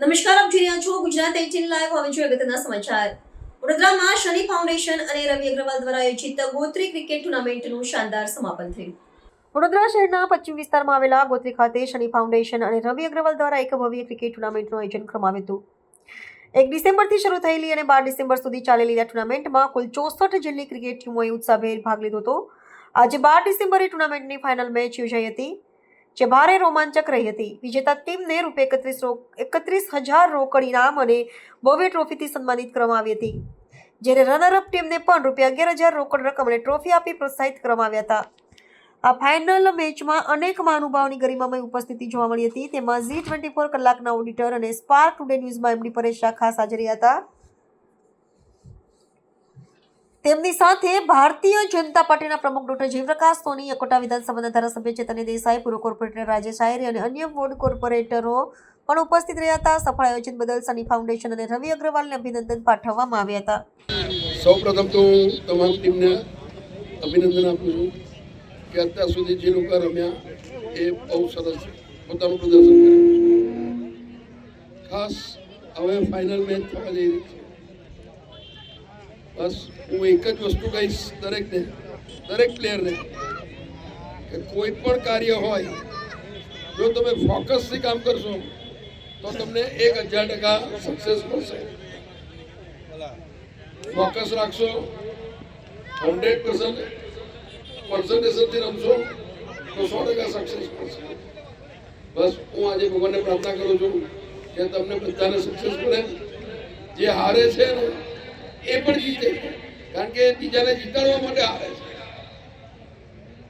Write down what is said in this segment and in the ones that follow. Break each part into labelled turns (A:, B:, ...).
A: નમસ્કાર, આપ જોઈ છો ગુજરાત એટીન લાઈવ હવે જોઈએ અગત્યના સમાચાર. વડોદરામાં શનિ ફાઉન્ડેશન અને રવિ અગ્રવાલ દ્વારા આયોજિત ગોત્રી ક્રિકેટ ટુર્નામેન્ટનું શાનદાર સમાપન થયું. વડોદરા શહેરના પશ્ચિમ વિસ્તારમાં આવેલા ગોત્રી ખાતે શનિ ફાઉન્ડેશન અને રવિ અગ્રવાલ દ્વારા એક ભવ્ય ક્રિકેટ ટુર્નામેન્ટનું આયોજન કરવામાં આવ્યું એક ડિસેમ્બરથી શરૂ થયેલી અને બાર ડિસેમ્બર સુધી ચાલેલી આ ટુર્નામેન્ટમાં કુલ ચોસઠ જેટલી ક્રિકેટ ટીમોએ ઉત્સાહભેર ભાગ લીધો હતો. આજે બાર ડિસેમ્બરે ટુર્નામેન્ટની ફાઇનલ મેચ યોજાઈ હતી. જે ભારે રોમાંચક રહી હતી. વિજેતા ટીમને રૂપે એકત્રીસ એકત્રીસ હજાર રોકડ ઇનામ અને બોવે ટ્રોફીથી સન્માનિત કરવામાં આવી હતી. જ્યારે રનરઅપ ટીમને પણ રૂપિયા અગિયાર હજાર રોકડ રકમ અને ટ્રોફી આપી પ્રોત્સાહિત કરવામાં આવ્યા હતા. આ ફાઇનલ મેચમાં અનેક મહાનુભાવની ગરિમામય ઉપસ્થિતિ જોવા મળી હતી. તેમાં ઝી ટ્વેન્ટી ફોર કલાકના ઓડિટર અને સ્પાર્ક ટુડે ન્યૂઝમાં એમડી પરેશ શાહ ખાસ હાજર હતા. તેમની સાથે ભારતીય જનતા પાર્ટીના પ્રમુખ ડોક્ટર જયપ્રકાશ સોની અકોટા વિધાનસભાના ધારાસભ્ય ચેતન દેસાઈ, પૂર્વ કોર્પોરેટર રાજેશ આયરે અને અન્ય બોર્ડ કોર્પોરેટરો પણ ઉપસ્થિત રહ્યા હતા. સફળ આયોજન બદલ સની ફાઉન્ડેશન અને રવિ અગ્રવાલને અભિનંદન પાઠવવામાં આવ્યા હતા.
B: સૌપ્રથમ તો હું તમામ ટીમને અભિનંદન આપું છું કે અત્યાર સુધી જે લોકો રમ્યા એ બહુ સરસ પોતાનું પ્રદર્શન કર્યું ખાસ હવે ફાઇનલ મેચ થવા જઈ રહી છે. બસ, હું એક જ વસ્તુ કહીશ દરેકને, દરેક પ્લેયરને કે કોઈ પણ કાર્ય હોય, જો તમે ફોકસથી કામ કરશો, તો તમને એક હજાર ટકા સક્સેસ મળશે. ફોકસ રાખશો, હંડ્રેડ પર્સન્ટ પર્સન્ટેશનથી રમશો, તો સો ટકા સક્સેસ મળશે. બસ, હું આજે ભગવાનને પ્રાર્થના કરું છું કે તમને બધાને સક્સેસ મળે. જે હારે છે ને એ પણ જીતે. કારણ કે બીજાને જીતાડવા માટે હારે છે.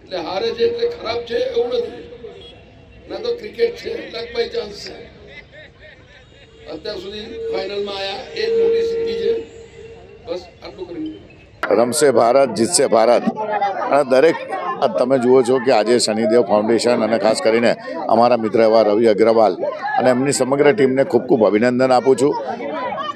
B: એટલે હારે છે એટલે ખરાબ છે એવું નથી. ના તો ક્રિકેટ છે લક બાય ચાન્સ છે. અત્યાર સુધી ફાઇનલમાં આવ્યા એ મોટી સિદ્ધિ છે. બસ આટલું કરી
C: રમશે ભારત, જીતશે ભારત. અને દરેક તમે જુઓ છો કે આજે શનિદેવ ફાઉન્ડેશન અને ખાસ કરીને અમારા મિત્ર એવા રવિ અગ્રવાલ અને એમની સમગ્ર ટીમને ખૂબ ખૂબ અભિનંદન આપું છું.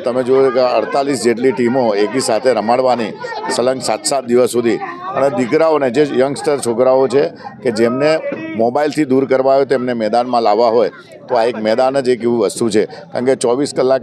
C: તમે જોયું કે અડતાલીસ જેટલી ટીમો એકી સાથે રમાડવાની સલંગ સાત સાત દિવસ સુધી. અને દીકરાઓને જે યંગસ્ટર છોકરાઓ છે કે જેમને મોબાઈલથી દૂર કરવા હોય, તેમને મેદાનમાં લાવવા હોય, તો આ એક મેદાન જ એક એવું વસ્તુ છે. કારણ કે ચોવીસ કલાક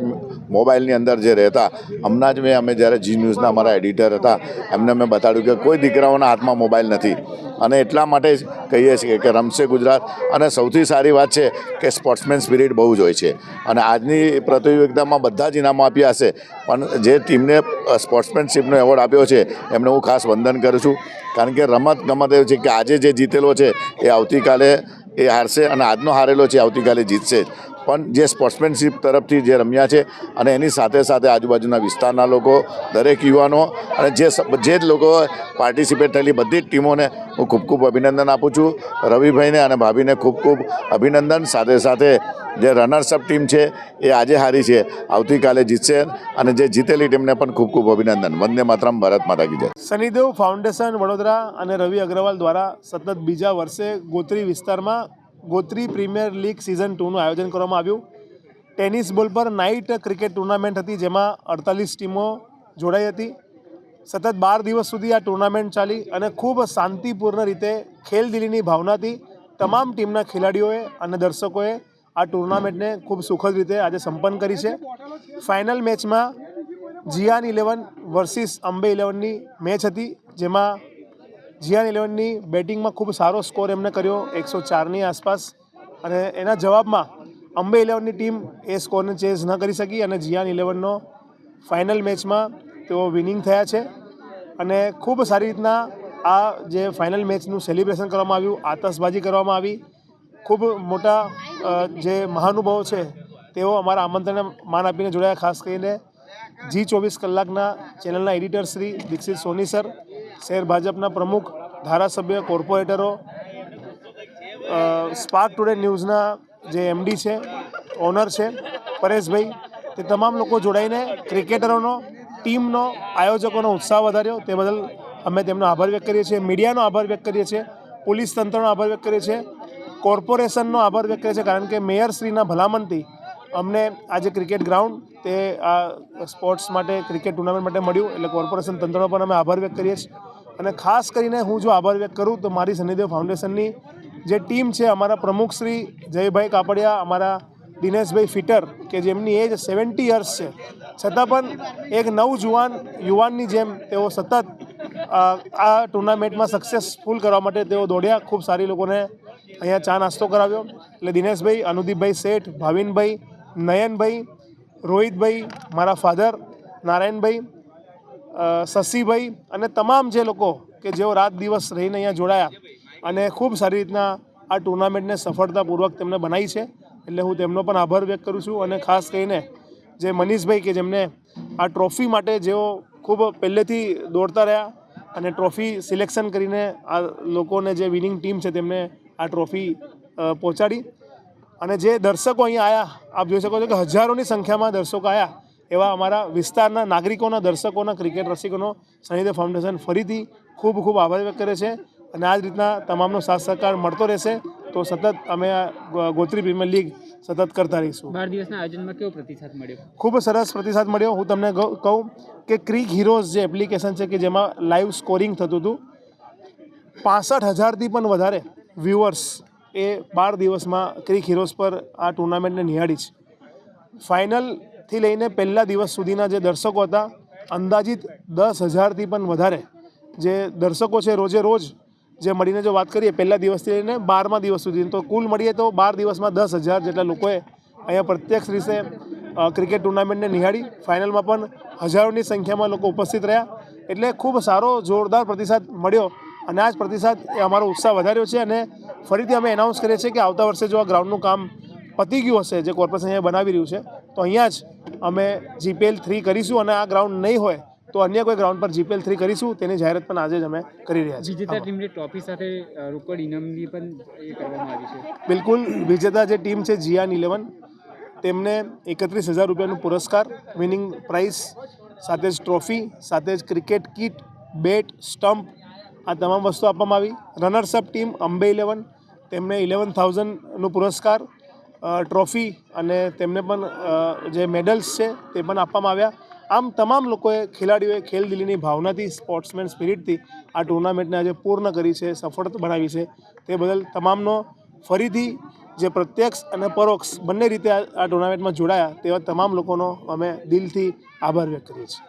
C: મોબાઈલની અંદર જે રહેતા, હમણાં જ મેં, અમે જ્યારે જી ન્યૂઝના અમારા એડિટર હતા, એમને મેં બતાડ્યું કે કોઈ દીકરાઓના હાથમાં મોબાઈલ નથી. અને એટલા માટે જ કહીએ છીએ કે રમશે ગુજરાત. અને સૌથી સારી વાત છે કે સ્પોર્ટ્સમેન સ્પિરિટ બહુ જ હોય છે. અને આજની પ્રતિયોગિતામાં બધા જ ઇનામો આપ્યા હશે. પણ જે ટીમને સ્પોર્ટ્સમેનશીપનો એવોર્ડ આપ્યો છે, એમને હું ખાસ વંદન કરું છું. કારણ કે રમત ગમત એવું છે કે આજે જે જીતેલો છે, એ આવતીકાલે એ હારશે અને આજનો હારેલો છે આવતીકાલે જીતશે જ. પણ જે સ્પોર્ટ્સમેનશીપ તરફથી જે રમ્યા છે અને એની સાથે સાથે આજુબાજુના વિસ્તારના લોકો, દરેક યુવાનો અને જે જે લોકો પાર્ટિસિપેટ થયેલી બધી જ ટીમોને હું ખૂબ ખૂબ અભિનંદન આપું છું. રવિભાઈને અને ભાભીને ખૂબ ખૂબ અભિનંદન. સાથે સાથે જે રનર્સઅપ ટીમ છે એ આજે હારી છે. આવતીકાલે જીતશે અને જે જીતેલી ટીમને પણ ખૂબ ખૂબ અભિનંદન. વંદે માતરમ, ભારત માતા કી
D: શનિદેવ ફાઉન્ડેશન વડોદરા અને રવિ અગ્રવાલ દ્વારા સતત બીજા વર્ષે ગોત્રી વિસ્તારમાં ગોત્રી પ્રીમિયર લીગ સિઝન ટુનું આયોજન કરવામાં આવ્યું. ટેનિસ બોલ પર નાઇટ ક્રિકેટ ટુર્નામેન્ટ હતી જેમાં અડતાલીસ ટીમો જોડાઈ હતી. સતત બાર દિવસ સુધી આ ટુર્નામેન્ટ ચાલી અને ખૂબ શાંતિપૂર્ણ રીતે ખેલદિલીની ભાવનાથી તમામ ટીમના ખેલાડીઓએ અને દર્શકોએ આ ટુર્નામેન્ટને ખૂબ સુખદ રીતે આજે સંપન્ન કરી છે. ફાઇનલ મેચમાં જીયાન ઇલેવન વર્સિસ અંબે ઇલેવનની મેચ હતી, જેમાં જીયાન ઇલેવનની બેટિંગમાં ખૂબ સારો સ્કોર એમને કર્યો, એકસો ચારની આસપાસ. અને એના જવાબમાં અંબે ઇલેવનની ટીમ એ સ્કોરને ચેઝ ન કરી શકી અને જીયાન ઇલેવનનો ફાઇનલ મેચમાં તેઓ વિનિંગ થયા છે. અને ખૂબ સારી રીતના આ જે ફાઇનલ મેચનું સેલિબ્રેશન કરવામાં આવ્યું, આતશબાજી કરવામાં આવી. ખૂબ મોટા જે મહાનુભાવો છે, તેઓ અમારા આમંત્રણને માન આપીને જોડાયા, ખાસ કરીને જી ચોવીસ કલાકના ચેનલના એડિટર શ્રી દીક્ષિત સોની સર શહેર ભાજપના પ્રમુખ, ધારાસભ્ય, કોર્પોરેટરો સ્પાર્ક ટુડે ન્યૂઝના જે એમડી છે, ઓનર છે, પરેશભાઈ, તે તમામ લોકો જોડાઈને ક્રિકેટરોનો, ટીમનો, આયોજકોનો ઉત્સાહ વધાર્યો. તે બદલ અમે તેમનો આભાર વ્યક્ત કરીએ છીએ, મીડિયાનો આભાર વ્યક્ત કરીએ છીએ, પોલીસ તંત્રનો આભાર વ્યક્ત કરીએ છીએ, કોર્પોરેશનનો આભાર વ્યક્ત કરીએ છીએ, કારણ કે મેયરશ્રીના ભલામણથી અમને આજે ક્રિકેટ ગ્રાઉન્ડ તે આ સ્પોર્ટ્સ માટે ક્રિકેટ ટુર્નામેન્ટ માટે મળ્યું. એટલે કોર્પોરેશન તંત્રનો પણ અમે આભાર વ્યક્ત કરીએ છીએ. અને ખાસ કરીને હું જો આભાર વ્યક્ત કરું, તો મારી સનિદેવ ફાઉન્ડેશનની જે ટીમ છે, અમારા પ્રમુખ શ્રી જયભાઈ કાપડિયા, અમારા દિનેશભાઈ ફિટર, કે જેમની એજ સેવન્ટી યર્સ છે. છતાં પણ એક નવજુવાન યુવાનની જેમ તેઓ સતત આ ટુર્નામેન્ટમાં સક્સેસફુલ કરવા માટે તેઓ દોડ્યા. ખૂબ સારી લોકોને અહીંયા ચા નાસ્તો કરાવ્યો. એટલે દિનેશભાઈ, અનુદીપભાઈ શેઠ, ભાવિનભાઈ નયનભાઈ, રોહિતભાઈ, મારા ફાધર નારાયણભાઈ શશીભાઈ અને તમામ જે લોકો કે જેઓ રાત દિવસ રહીને અહીંયા જોડાયા અને ખૂબ સારી રીતના આ ટુર્નામેન્ટને સફળતાપૂર્વક તેમને બનાવી છે. એટલે હું તેમનો પણ આભાર વ્યક્ત કરું છું અને ખાસ કરીને જે મનીષભાઈ કે જેમને આ ટ્રોફી માટે જેઓ ખૂબ પહેલેથી દોડતા રહ્યા અને ટ્રોફી સિલેક્શન કરીને આ લોકોને જે વિનિંગ ટીમ છે તેમને આ ટ્રોફી પહોંચાડી. અને જે દર્શકો અહીંયા આવ્યા આપ જોઈ શકો છો કે હજારોની સંખ્યામાં દર્શકો આવ્યા એવા અમારા વિસ્તારના નાગરિકોના દર્શકોના ક્રિકેટ રસિકોનો સહિત ફાઉન્ડેશન ફરીથી ખૂબ ખૂબ આભાર વ્યક્ત કરે છે અને આ જ રીતના તમામનો સાથ સહકાર મળતો રહેશે. તો સતત અમે ગોત્રી પ્રીમિયર લીગ સતત કરતા રહીશું.
E: બાર દિવસના આયોજનમાં કેવો પ્રતિસાદ મળ્યો?
D: ખૂબ સરસ પ્રતિસાદ મળ્યો. હું તમને કહું કે ક્રિક હીરોઝ જે એપ્લિકેશન છે કે જેમાં લાઈવ સ્કોરિંગ થતું હતું પાસઠ હજારથી પણ વધારે વ્યૂઅર્સ એ બાર દિવસમાં ક્રિક હીરોઝ પર આ ટુર્નામેન્ટને નિહાળી છે. ફાઇનલથી લઈને પહેલા દિવસ સુધીના જે દર્શકો હતા, અંદાજિત દસ હજારથી પણ વધારે જે દર્શકો છે રોજે રોજ જે મળીને જો વાત કરીએ, પહેલા દિવસથી લઈને બારમા દિવસ સુધી તો કુલ મળીએ તો બાર દિવસમાં દસ હજાર જેટલા લોકોએ અહીંયા પ્રત્યક્ષ રીતે ક્રિકેટ ટુર્નામેન્ટને નિહાળી. ફાઇનલમાં પણ હજારોની સંખ્યામાં લોકો ઉપસ્થિત રહ્યા. એટલે ખૂબ સારો, જોરદાર પ્રતિસાદ મળ્યો અને આ જ પ્રતિસાદ એ અમારો ઉત્સાહ વધાર્યો છે અને ફરીથી અમે એનાઉન્સ કરીએ છીએ કે આવતા વર્ષે જો આ ગ્રાઉન્ડનું કામ પતી ગયું હશે જે કોર્પોરેશન અહીંયા બનાવી રહ્યું છે તો અહીંયા જ અમે જીપીએલ થ્રી કરીશું અને આ ગ્રાઉન્ડ નહીં હોય તો અન્ય કોઈ ગ્રાઉન્ડ પર જીપીએલ થ્રી કરીશું તેની જાહેરાત પણ આજે જ અમે કરી રહ્યા છીએ.
E: વિજેતા ટીમની ટ્રોફી સાથે રોકડ ઇનામની પણ એ કરવામાં આવી છે.
D: બિલકુલ વિજેતા જે ટીમ છે જીયાન ઇલેવન તેમને એકત્રીસ હજાર રૂપિયાનું પુરસ્કાર વિનિંગ પ્રાઇઝ સાથે જ ટ્રોફી સાથે જ ક્રિકેટ કિટ બેટ સ્ટમ્પ આ તમામ વસ્તુ આપવામાં આવી. Runners up team Ambe eleven તેમને ઇલેવન થાઉઝન્ડનું પુરસ્કાર ટ્રોફી અને તેમને પણ જે મેડલ્સ છે તે પણ આપવામાં આવ્યા. આમ તમામ લોકોએ, ખેલાડીઓએ ખેલદિલીની ભાવનાથી સ્પોર્ટ્સમેન સ્પિરિટથી આ ટુર્નામેન્ટને આજે પૂર્ણ કરી છે, સફળ બનાવી છે. તે બદલ તમામનો ફરીથી જે પ્રત્યક્ષ અને પરોક્ષ બંને રીતે આ ટુર્નામેન્ટમાં જોડાયા, તેવા તમામ લોકોનો અમે દિલથી આભાર વ્યક્ત કરીએ છીએ.